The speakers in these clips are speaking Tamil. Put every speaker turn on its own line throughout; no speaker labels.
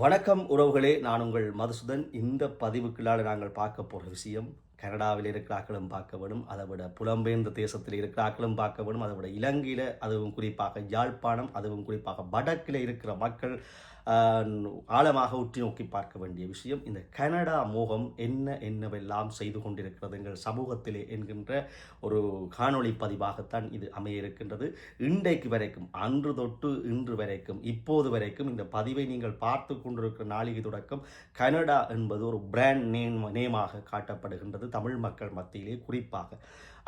வணக்கம் உறவுகளே நான் உங்கள் மதுசூதன். இந்த பதிவுக்குள்ளால் நாங்கள் பார்க்க போகிற விஷயம் கனடாவில் இருக்கிற ஆக்களும் பார்க்க வேணும் அதை விட புலம்பெயர்ந்த தேசத்தில் இருக்கிற ஆக்களும் பார்க்க வேணும் அதை விட இலங்கையில் அதுவும் குறிப்பாக யாழ்ப்பாணம் அதுவும் குறிப்பாக வடக்கில் இருக்கிற மக்கள் ஆழமாக உற்று நோக்கி பார்க்க வேண்டிய விஷயம் இந்த கனடா மோகம் என்ன என்னவெல்லாம் செய்து கொண்டிருக்கிறது எங்கள் சமூகத்திலே என்கின்ற ஒரு காணொளி பதிவாகத்தான் இது அமைய இருக்கின்றது. இன்றைக்கு வரைக்கும் அன்று தொட்டு இன்று வரைக்கும் இப்போது வரைக்கும் இந்த பதிவை நீங்கள் பார்த்து கொண்டிருக்கிற நாளிகை தொடக்கம் கனடா என்பது ஒரு பிராண்ட் நேம் நேமாக காட்டப்படுகின்றது தமிழ் மக்கள் மத்தியிலே குறிப்பாக.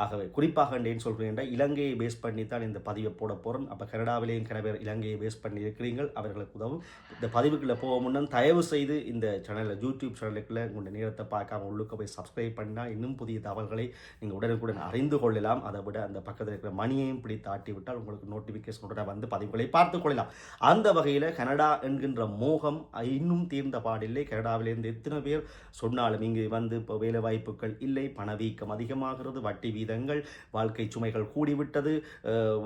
ஆகவே குறிப்பாக ஏன் சொல்கிறேன் இலங்கையை பேஸ் பண்ணி தான் இந்த பதிவை போட போகிறோம் அப்போ கனடாவிலேயும் கன பேர் இலங்கையை பேஸ் பண்ணி இருக்கிறீர்கள் அவர்களுக்கு உதவும். இந்த பதிவுக்குள்ளே போக முன்னே தயவு செய்து இந்த சேனலில் யூடியூப் சேனலுக்குள்ளே உங்களுடைய நேரத்தை பார்க்காம உள்ளுக்க போய் சப்ஸ்கிரைப் பண்ணால் இன்னும் புதிய தகவல்களை நீங்கள் உடனுக்குடன் அறிந்து கொள்ளலாம். அதை விட அந்த பக்கத்தில் இருக்கிற மணியையும் பிடித்து ஆட்டி விட்டால் உங்களுக்கு நோட்டிஃபிகேஷன் உடனே வந்து பதிவுகளை பார்த்து கொள்ளலாம். அந்த வகையில் கனடா என்கின்ற மோகம் இன்னும் தீர்ந்த பாடில்லை. கனடாவிலிருந்து எத்தனை பேர் சொன்னாலும் இங்கு வந்து இப்போ வேலை வாய்ப்புகள் இல்லை பணவீக்கம் அதிகமாகிறது வட்டி விகிதங்கள் வாழ்க்கை சுமைகள் கூடிவிட்டது.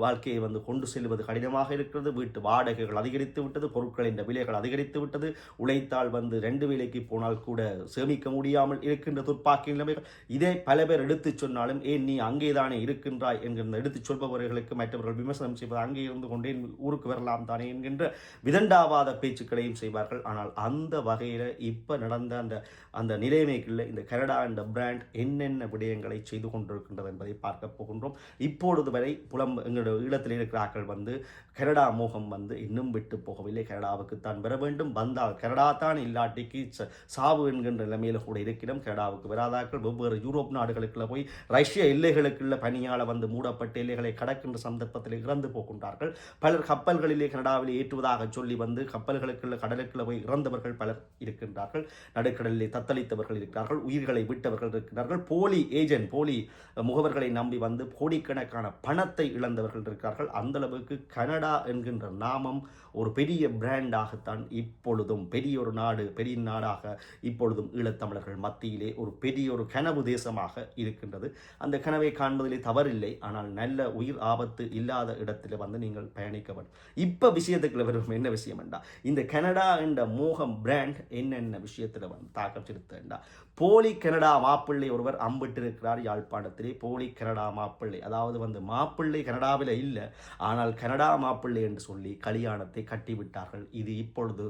வாழ்க்கையை வந்து கொண்டு செல்வது கடினமாக இருக்கிறது. வீட்டு வாடகைகள் அதிகரித்து விட்டது. பொருட்களின் விலைகள் அதிகரித்து விட்டது. உழைத்தால் வந்து ரெண்டு வேலைக்கு போனால் கூட சேமிக்க முடியாமல் இருக்கின்ற துப்பாக்கி நிலைமைகள். இதை பல பேர் எடுத்துச் சொன்னாலும் ஏன் நீ அங்கேதானே இருக்கின்றாய்? என்கின்ற எடுத்துச் சொல்பவர்களுக்கு மற்றவர்கள் விமர்சனம் செய்வது அங்கே இருந்து கொண்டே ஊருக்கு வரலாம் தானே? என்கின்ற விதண்டாவாத பேச்சுக்களையும் செய்வார்கள். ஆனால் அந்த வகையில் இப்போ நடந்த அந்த அந்த நிலைமைகளில் இந்த கனடா என்ற பிராண்ட் என்னென்ன விடயங்களை செய்து கொண்டிருக்கின்றது என்பதை பார்க்க போகின்றோம். இப்பொழுது வரை புலம் எங்களுடைய ஈழத்தில் இருக்கிற ஆக்கள் வந்து கனடா மோகம் வந்து இன்னும் விட்டு போகவில்லை. கனடாவுக்கு தான் வர வேண்டும். வந்தால் கனடா தான் இல்லாட்டிக்கு சாவு என்கின்ற நிலைமையில் கூட இருக்கிறோம் கனடாவுக்கு வராதாக்கள் வெவ்வேறு யூரோப் நாடுகளுக்குள்ள போய் ரஷ்ய எல்லைகளுக்குள்ள பணியாள வந்து மூடப்பட்ட எல்லைகளை கடக்கின்ற சந்தர்ப்பத்தில் இறந்து போகின்றார்கள். பலர் கப்பல்களிலே கனடாவில் ஏற்றுவதாக சொல்லி வந்து கப்பல்களுக்குள்ள கடலுக்குள்ள போய் இறந்தவர்கள் பலர் இருக்கின்றார்கள். நடுக்கடலிலே தத்தளித்தவர்கள் இருக்கிறார்கள். உயிர்களை விட்டவர்கள் இருக்கிறார்கள் போலி ஏஜென்ட் போலி முக முகவர்களை நம்பி வந்து கோடிக்கணக்கான பணத்தை இழந்தவர்கள் இருக்கிறார்கள் அந்த அளவுக்கு கனடா என்கின்ற நாமம் ஒரு பெரிய பிராண்டாகத்தான் இப்பொழுதும் பெரிய ஒரு நாடு பெரிய நாடாக இப்பொழுதும் ஈழத்தமிழர்கள் மத்தியிலே ஒரு பெரிய ஒரு கனவு தேசமாக இருக்கின்றது. அந்த கனவை காண்பதிலே தவறில்லை. ஆனால் நல்ல உயிர் ஆபத்து இல்லாத இடத்துல வந்து நீங்கள் பயணிக்க வேண்டும் இப்போ விஷயத்துக்குள்ள வரும் என்ன விஷயம் என்றா இந்த கனடா என்ற மோகம் பிராண்ட் என்னென்ன விஷயத்தில் வந்து தாக்கம் செலுத்தா போலி கனடா மாப்பிள்ளை ஒருவர் அம்பிட்டிருக்கிறார் யாழ்ப்பாணத்திலே. போலி கனடா மாப்பிள்ளை. அதாவது வந்து மாப்பிள்ளை கனடாவில் இல்லை ஆனால் கனடா மாப்பிள்ளை என்று சொல்லி கல்யாணத்தை கட்டிவிட்டார்கள். இது இப்பொழுது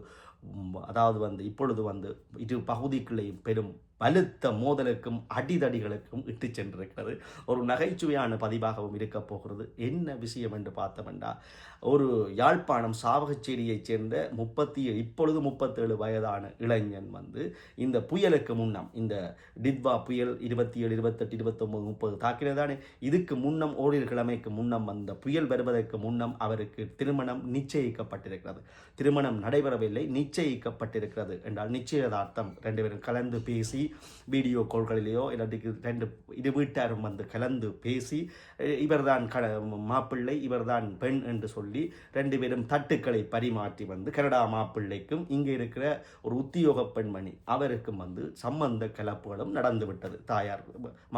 அதாவது வந்து இப்பொழுது வந்து இரு பகுதிக்குள்ளேயும் பெரும் வலுத்த மோதலுக்கும் அடிதடிகளுக்கும் இட்டு சென்றிருக்கிறது. ஒரு நகைச்சுவையான பதிவாகவும் இருக்கப் போகிறது. என்ன விஷயம் என்று பார்த்தோம்னா ஒரு யாழ்ப்பாணம் சாவகச்சேரியைச் சேர்ந்த முப்பத்தி இப்பொழுது முப்பத்தேழு வயதான இளைஞன் வந்து இந்த புயலுக்கு முன்னம் இந்த டித்வா புயல் இருபத்தி ஏழு இருபத்தெட்டு இருபத்தொம்பது முப்பது தாக்கினதானே இதுக்கு முன்னம் ஓரிரு கிழமைக்கு முன்னம் வந்த புயல் வருவதற்கு முன்னம் அவருக்கு திருமணம் நிச்சயிக்கப்பட்டிருக்கிறது. திருமணம் நடைபெறவில்லை நிச்சயிக்கப்பட்டிருக்கிறது என்றால் நிச்சயதார்த்தம் ரெண்டு பேரும் கலந்து பேசி வீடியோ கால்களிலேயோ இல்லாட்டிக்கு ரெண்டு இரு வீட்டாரும் வந்து கலந்து பேசி இவர்தான் க மாப்பிள்ளை இவர்தான் பெண் என்று சொல்லி ரெண்டு பேரும் தட்டுக்களை பரிமாற்றி வந்து கனடா மாப்பிள்ளைக்கும் இங்கே இருக்கிற ஒரு உத்தியோக பெண்மணி அவருக்கும் வந்து சம்பந்த கலப்புகளும் நடந்து விட்டது. தாயார்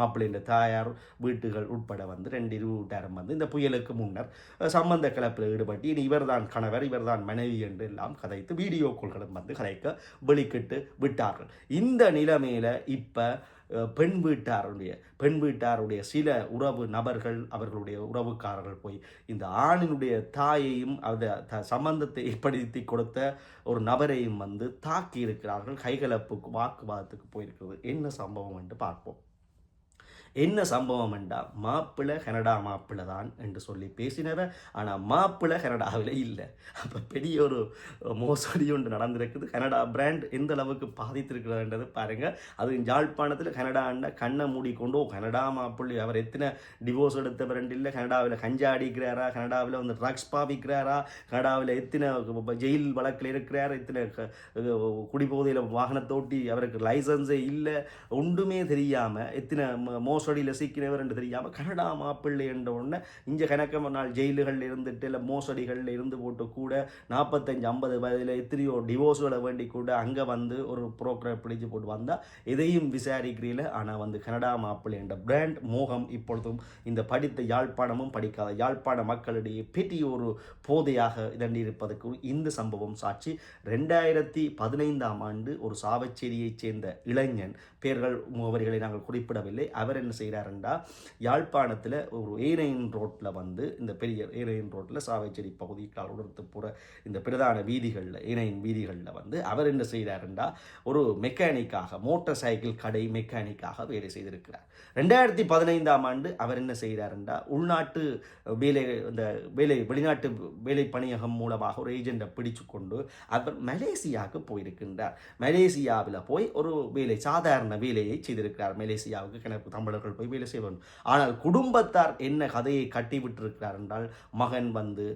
மாப்பிள்ளையின் தாயார் வீட்டுகள் உட்பட வந்து ரெண்டு இரு வீட்டாரும் வந்து இந்த புயலுக்கு முன்னர் சம்பந்த கலப்பில் ஈடுபட்டு இனி இவர்தான் கணவர் இவர்தான் மனைவி என்று எல்லாம் கதைத்து வீடியோ கோள்களும் வந்து கதைக்க வெளிக்கிட்டு விட்டார்கள். இந்த நிலைமையில் இப்ப இப்போ பெண் வீட்டாருடைய பெண் வீட்டாருடைய சில உறவு நபர்கள் அவர்களுடைய உறவுக்காரர்கள் போய் இந்த ஆணினுடைய தாயையும் அந்த த- சம்பந்தத்தை ஏற்படுத்தி கொடுத்த ஒரு நபரையும் வந்து தாக்கி இருக்கிறார்கள் கைகலப்புக்கு வாக்குவாதத்துக்கு போயிருக்கிறது. என்ன சம்பவம் என்று பார்ப்போம். என்ன சம்பவம் என்றால் மாப்பிள்ளை கனடா மாப்பிள்ளை தான் என்று சொல்லி பேசினவ ஆனால் மாப்பிள்ளை கனடாவில் இல்லை. அப்போ பெரிய ஒரு மோசடி ஒன்று நடந்திருக்குது. கனடா பிராண்ட் எந்த அளவுக்கு பாதித்திருக்கிறதுன்றது பாருங்கள் அது யாழ்ப்பாணத்தில் கனடாண்ட கண்ணை மூடிக்கொண்டு "ஓ, கனடா மாப்பிள்ளை அவர் எத்தனை டிவோர்ஸ் எடுத்தவர் இல்லை. கனடாவில் கஞ்சா அடிக்கிறாரா? கனடாவில் வந்து ட்ரக்ஸ் பாவிக்கிறாரா? கனடாவில் எத்தனை ஜெயில் வழக்கில் இருக்கிறார்? எத்தனை க- குடிபோதையில் வாகனத்தோட்டி அவருக்கு லைசன்ஸே இல்லை. ஒன்றுமே தெரியாமல் எத்தனை ம- மோசடியில் சீக்கிரவர் என்று தெரியாமல் கனடா மாப்பிள்ளை என்ற உடனே இங்கே கணக்க நாள் ஜெயிலுகளில் இருந்துட்டு இல்லை மோசடிகளில் இருந்து போட்டு கூட நாற்பத்தஞ்சு ஐம்பது வயதில் எத்தனையோ டிவோர்ஸ்களை வேண்டி கூட அங்கே வந்து ஒரு புரோக்கரை பிடிச்சு போட்டு வந்தால் எதையும் விசாரிக்கிறீல. ஆனால் வந்து கனடா மாப்பிள்ளை என்ற பிராண்ட் மோகம் இப்பொழுதும் இந்த படித்த யாழ்ப்பாணமும் படிக்காத யாழ்ப்பாண மக்களிடையே பெரிய ஒரு போதையாக இதண்டி இருப்பதற்கு இந்த சம்பவம் சாட்சி. ரெண்டாயிரத்தி பதினைந்தாம் ஆண்டு ஒரு சாவச்சேரியைச் சேர்ந்த இளைஞன் பேர்கள் முகவரிகளை நாங்கள் குறிப்பிடவில்லை. அவர் என்ன செய்கிறாருண்டா யாழ்ப்பாணத்தில் ஒரு ஏரைன் ரோட்டில் வந்து இந்த பெரிய ஏரைன் ரோட்டில் சாவச்சேரி பகுதி உணர்த்து இந்த பிரதான வீதிகளில் ஏனையின் வீதிகளில் வந்து அவர் என்ன செய்கிறாருண்டா ஒரு மெக்கானிக்காக மோட்டார் சைக்கிள் கடை மெக்கானிக்காக வேலை செய்திருக்கிறார். ரெண்டாயிரத்தி பதினைந்தாம் ஆண்டு அவர் என்ன செய்கிறாருண்டா உள்நாட்டு வேலை இந்த வேலை வெளிநாட்டு வேலை பணியகம் மூலமாக ஒரு ஏஜெண்டை பிடிச்சு கொண்டு அவர் மலேசியாவுக்கு போயிருக்கின்றார். மலேசியாவில் போய் ஒரு வேலை சாதாரண வேலையை செய்திருக்கிறார். மலேசியாவுக்கு கிணப்பு அவர்கள் போய் வேலை செய்வார் ஆனால் குடும்பத்தார் என்ன கதையை கட்டி விட்டிருக்கிறார் என்றால் மகன் வந்து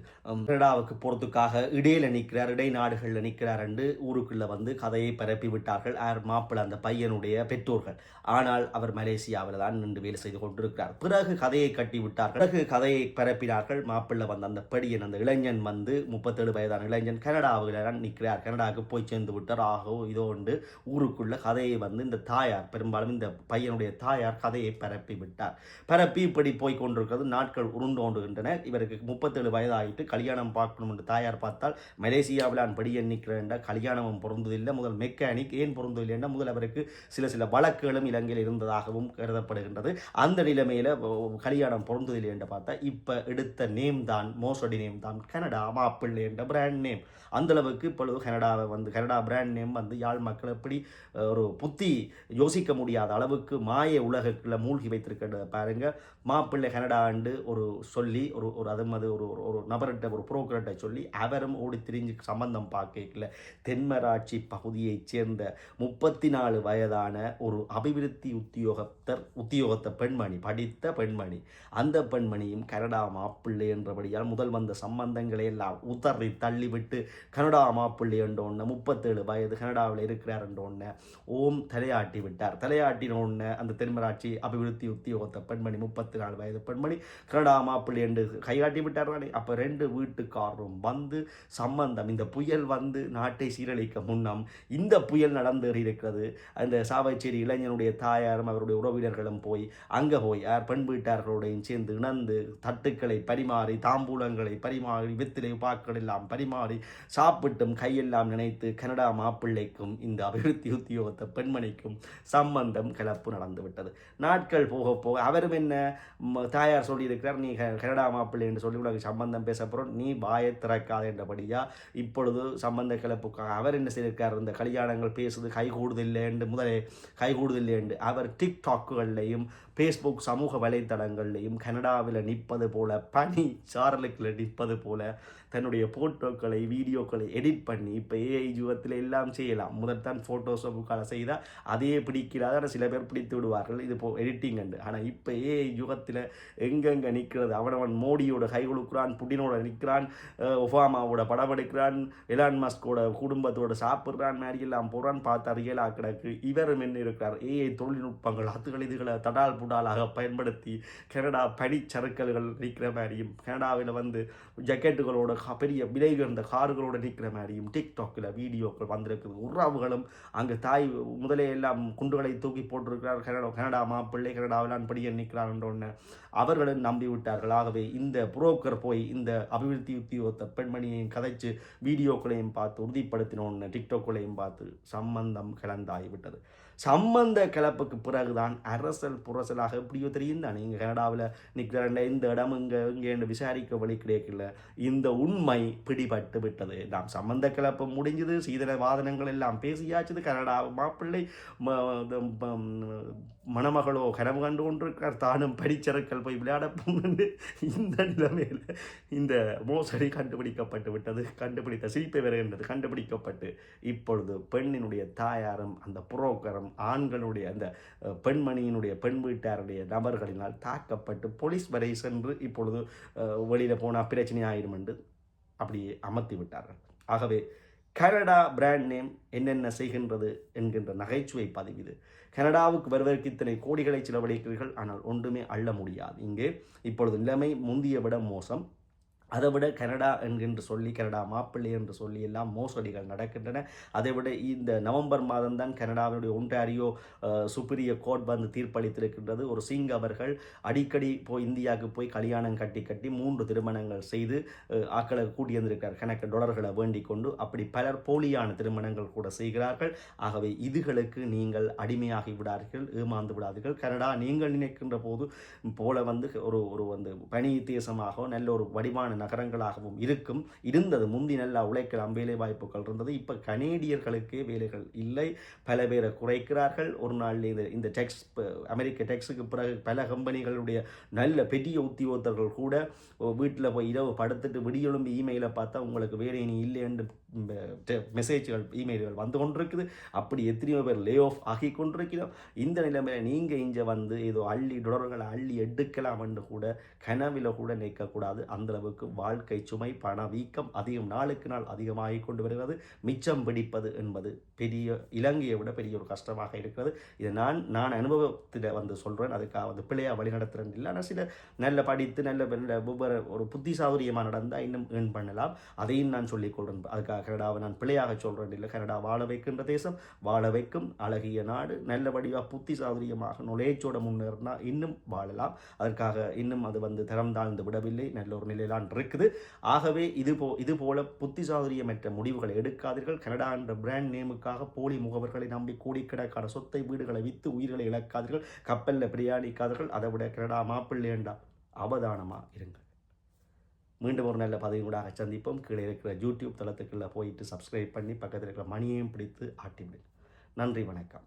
கனடாவுக்கு போகிறதுக்காக இடையில நிற்கிறார் இடைநாடுகளில் நிற்கிறார் என்று ஊருக்குள்ளே வந்து கதையை பரப்பி விட்டார்கள். யார் மாப்பிள்ளை அந்த பையனுடைய பெற்றோர்கள். ஆனால் அவர் மலேசியாவில் தான் நின்று வேலை செய்து கொண்டிருக்கிறார். பிறகு கதையை கட்டி விட்டார்கள் பிறகு கதையை பரப்பினார்கள். மாப்பிள்ளை வந்து அந்த படியன் அந்த இளைஞன் வந்து முப்பத்தேழு வயதான இளைஞன் கனடாவில் தான் நிற்கிறார். கனடாவுக்கு போய் சேர்ந்து விட்டார். ஆகோ இதோ உண்டு ஊருக்குள்ள கதையை வந்து இந்த தாயார் பெரும்பாலும் இந்த பையனுடைய தாயார் கதையை பரப்பி விட்டார். பரப்பி இப்படி போய் கொண்டிருக்கிறது நாட்கள் உருண்டோண்டுகின்றன இவருக்கு முப்பத்தேழு வயதாகிட்டு கல்யாணம் பார்க்கணும் என்று தாயார் பார்த்தால் மலேசியாவில் நான் படியன் நிற்கிறேன் கல்யாணமும் பொருந்ததில்லை. முதல் மெக்கானிக் ஏன் பொருந்ததில்லை என்ற முதல் அவருக்கு சில சில வழக்குகளும் இலங்கையில் இருந்ததாகவும் கருதப்படுகின்றது. அந்த நிலைமையில் கல்யாணம் பொருந்ததில்லை என்று பார்த்தா இப்போ எடுத்த நேம் தான் மோசடி நேம் தான் கனடா மாப்பிள்ளை என்ற பிராண்ட் நேம் அந்த அளவுக்கு இப்பொழுது கனடாவை வந்து கனடா பிராண்ட் நேம் வந்து யாழ் மக்கள் எப்படி ஒரு புத்தி யோசிக்க முடியாத அளவுக்கு மாய உலகக்குள்ள மூழ்கி வைத்திருக்கிறத பாருங்கள் மாப்பிள்ளை கனடா ஆண்டு ஒரு சொல்லி ஒரு ஒரு அது மாதிரி ஒரு ஒரு- ஒரு நபர்கிட்ட ஒரு புரோக்கர்கிட்ட சொல்லி அவரும் ஓடி திரிஞ்சு சம்பந்தம் பார்க்கல. தென்மராட்சி பகுதியைச் சேர்ந்த முப்பத்தி நாலு வயதான ஒரு அபிவிருத்தி உத்தியோகத்தர் உத்தியோகத்த பெண்மணி படித்த பெண்மணி அந்த பெண்மணியும் கனடா மாப்பிள்ளை என்றபடியால் முதல் வந்த சம்பந்தங்களை எல்லாம் உதறி தள்ளிவிட்டு கனடா மாப்பிள்ளை என்ற ஒன்று முப்பத்தேழு வயது கனடாவில் இருக்கிறார் என்ற ஒன்று ஓம் தலையாட்டி விட்டார். தலையாட்டின ஒன்று அந்த தென்மராட்சி அபிவிருத்தி உத்தியோகத்த பெண்மணி முப்பத்தி நாலு வயது பெண்மணி கனடா மாப்பிள்ளை என்று கைகாட்டி விட்டார் தானே அப்போ ரெண்டு வீட்டுக்காரரும் வந்து சம்பந்தம் இந்த புயல் வந்து நாட்டை சீரழிக்க முன்னம் இந்த புயல் நடந்தேறி இருக்கிறது அந்த சாவைச்சேரி இளைஞனுடைய தாயாரும் அவருடைய உறவினர்களும் போய் அங்கே போய் யார் பெண் வீட்டார்களுடையும் சேர்ந்து இணந்து தட்டுக்களை பரிமாறி தாம்பூலங்களை பரிமாறி வித்திலை பாக்கள் எல்லாம் பரிமாறி சாப்பிட்டும் கையெல்லாம் நினைத்து கனடா மாப்பிள்ளைக்கும் இந்த அபிவிருத்தி உத்தியோகத்தை பெண்மணிக்கும் சம்பந்தம் கலப்பு நடந்து விட்டது நாட்கள் போக போக அவரும் என்ன தாயார் சொல்லியிருக்கிறார் நீ க- கனடா மாப்பிள்ளை என்று சொல்லி உனக்கு சம்பந்தம் பேச போகிறோம் நீ வாயை திறக்காத என்றபடியா இப்பொழுது சம்பந்த கிளப்புக்காக அவர் என்ன செய்திருக்கார்? இந்த கல்யாணங்கள் பேசுது கைகூடுதில்லை என்று முதலே கைகூடுதில்லை என்று. அவர் டிக்டாக்குகள்லையும் ஃபேஸ்புக் சமூக வலைத்தளங்கள்லையும் கனடாவில் நிற்பது போல பனி சாரலுக்குள்ள நிற்பது போல தன்னுடைய ஃபோட்டோக்களை வீடியோக்களை எடிட் பண்ணி இப்போ ஏஐ யுகத்தில் எல்லாம் செய்யலாம். முதல்தான் ஃபோட்டோஷாப்புக்காக செய்தால் அதையே பிடிக்கிறாத ஆனால் சில பேர் பிடித்து விடுவார்கள். இது போ எடிட்டிங் அண்டு ஆனால் இப்போ ஏஐ யுகத்தில் எங்கெங்கே நிற்கிறது அவனவன் மோடியோட கை கொடுக்குறான் புட்டினோட நிற்கிறான் ஒபாமாவோட படம் எடுக்கிறான் எலான் மஸ்கோட குடும்பத்தோட சாப்பிட்றான் மாதிரி எல்லாம் போகிறான் பார்த்து அறியலா கிடக்கு. இவரும் என்ன இருக்கிறார்? ஏஐ தொழில்நுட்பங்கள் அதுகள் இதுகளை தடால் புடாலாக பயன்படுத்தி கனடா பனிச்சறுக்கல்கள் நிற்கிற மாதிரியும் கனடாவில் வந்து ஜக்கெட்டுகளோட பெரிய விலை உயர்ந்த கார்களோடு நிற்கிற மாதிரியும் டிக்டாக்கில் வீடியோக்கள் வந்திருக்குது. உறவுகளும் அங்கே தாய் முதலே எல்லாம் குண்டுகளை தூக்கி போட்டிருக்கிறார். கனடா கனடா மாப்பிள்ளை கனடாவிலான் படிய நிற்கிறார் ஒன்று அவர்களும் நம்பிவிட்டார்கள். ஆகவே இந்த புரோக்கர் போய் இந்த அபிவிருத்தி உத்தியோகத்த பெண்மணியையும் கதைச்சு வீடியோக்களையும் பார்த்து உறுதிப்படுத்தினோன்னு டிக்டோக்களையும் பார்த்து சம்பந்தம் கிளந்தாகிவிட்டது சம்பந்த கிளப்புக்கு பிறகுதான் அரசல் புரசலாக எப்படியோ தெரியும் தானே? இங்கே கனடாவில் நிற்கிற இந்த இடம் இங்கே இங்கே விசாரிக்க வழி கிடைக்கல. இந்த உண்மை பிடிபட்டு விட்டது. நாம் சம்பந்த கிளப்பு முடிஞ்சது சீதன வாதனங்கள் எல்லாம் பேசியாச்சது. கனடா மாப்பிள்ளை ம- மணமகளோ கனவு கண்டு கொண்டிருக்கிறார். தானும் படிச்சரக்கள் போய் விளையாட போகுது இந்த நிலைமையில் இந்த மோசடி கண்டுபிடிக்கப்பட்டு விட்டது. கண்டுபிடித்த சிரிப்பை வருகின்றது. கண்டுபிடிக்கப்பட்டு இப்பொழுது பெண்ணினுடைய தாயாரும் அந்த புரோக்கரும் ஆண்களுடைய அந்த பெண்மணியினுடைய பெண் வீட்டாருடைய நபர்களினால் தாக்கப்பட்டு போலீஸ் வரை சென்று இப்பொழுது வெளியில் போனால் பிரச்சனை ஆயிரும் என்று அப்படியே அமர்த்தி விட்டார்கள். ஆகவே கனடா பிராண்ட் நேம் என்னென்ன செய்கின்றது என்கின்ற நகைச்சுவை பதிவு இது. கனடாவுக்கு வருவதற்கு இத்தனை கோடிகளை செலவழிக்கிறீர்கள் ஆனால் ஒன்றுமே அள்ள முடியாது. இங்கே இப்பொழுது நிலைமை முந்திய விட மோசம். அதை விட கனடா என்கின்ற சொல்லி கனடா மாப்பிள்ளை என்று சொல்லி எல்லாம் மோசடிகள் நடக்கின்றன. அதை விட இந்த நவம்பர் மாதம்தான் கனடாவினுடைய ஒன்டாரியோ சுப்ரிய கோர்ட் வந்து தீர்ப்பளித்திருக்கின்றது. ஒரு சிங் அவர்கள் அடிக்கடி போய் இந்தியாவுக்கு போய் கல்யாணம் கட்டி கட்டி மூன்று திருமணங்கள் செய்து ஆக்களை கூட்டி வந்திருக்கிறார் கணக்கு டொலர்களை வேண்டிக் கொண்டு அப்படி பலர் போலியான திருமணங்கள் கூட செய்கிறார்கள். ஆகவே இதுகளுக்கு நீங்கள் அடிமையாகி விடார்கள் ஏமாந்து விடாதீர்கள். கனடா நீங்கள் நினைக்கின்ற போது போல வந்து ஒரு ஒரு வந்து பனி தேசமாக நல்ல ஒரு வடிவான நகரங்களாகவும் இருக்கும். இருந்தது. முந்தி நல்லா உழைக்கலாம். வேலை வாய்ப்புகள் இருந்தது. இப்போ கனேடியர்களுக்கே வேலைகள் இல்லை. பல பேரை குறைக்கிறார்கள். ஒரு நாள் இது இந்த டெக்ஸ் அமெரிக்க டெக்ஸுக்கு பிறகு பல கம்பெனிகளுடைய நல்ல பெரிய உத்தியோகத்தர்கள் கூட வீட்டில் போய் இரவு படுத்துட்டு விடியெழும்பு இமெயிலை பார்த்தா உங்களுக்கு வேலை இனி இல்லைன்னு மெசேஜ்கள் இமெயில்கள் வந்து கொண்டிருக்குது. அப்படி எத்தனையோ பேர் லே ஆஃப் ஆகி கொண்டிருக்கிறோம். இந்த நிலைமையில் நீங்கள் இங்கே வந்து ஏதோ அள்ளி டொடர்களை அள்ளி எடுக்கலாம் என்று கூட கனவில் கூட நிற்கக்கூடாது. அந்த அளவுக்கு வாழ்க்கை சுமை பண வீக்கம் அதிகம் நாளுக்கு நாள் அதிகமாகி கொண்டு வருகிறது. மிச்சம் பிடிப்பது என்பது பெரிய இலங்கையை விட பெரிய ஒரு கஷ்டமாக இருக்கிறது. இதை நான் நான் அனுபவத்தில் வந்து சொல்கிறேன் அதுக்காக வந்து பிள்ளையாக வழிநடத்துகிறேன் இல்லை. ஆனால் சில நல்ல படித்து நல்ல நல்ல ஒவ்வொரு ஒரு புத்தி சாதுரியமாக நடந்தால் இன்னும் ஏர்ன் பண்ணலாம். அதையும் நான் சொல்லிக் கொள்கிறேன் அதுக்காக கனடாவை நான் பிள்ளையாக சொல்கிறேன் இல்லை. கனடா வாழ வைக்கின்ற தேசம் வாழ வைக்கும் அழகிய நாடு நல்லபடியாக புத்தி சாதுரியமாக நுழைச்சோட முன்னேறினா இன்னும் வாழலாம். அதற்காக இன்னும் அது வந்து தரம் தாழ்ந்து விடவில்லை. நல்ல ஒரு நிலையிலான் இருக்குது. ஆகவே இது போ இது போல புத்தி சாதுரியமற்ற முடிவுகளை எடுக்காதீர்கள். கனடா என்ற பிராண்ட் நேமுக்காக போலி முகவர்களை நம்பி கோடிக்கணக்கான சொத்தை வீடுகளை விற்று உயிர்களை இழக்காதீர்கள். கப்பலில் பிரயாணிக்காதீர்கள். அதை விட கனடா மாப்பிள்ளையண்டா அவதானமாக இருங்கள். மீண்டும் ஒரு நல்ல பதவியூடாக சந்திப்போம். கீழே இருக்கிற யூடியூப் தளத்துக்குள்ளே போயிட்டு சப்ஸ்கிரைப் பண்ணி பக்கத்தில் இருக்கிற மணியையும் பிடித்து ஆட்டிவிடுங்க நன்றி வணக்கம்.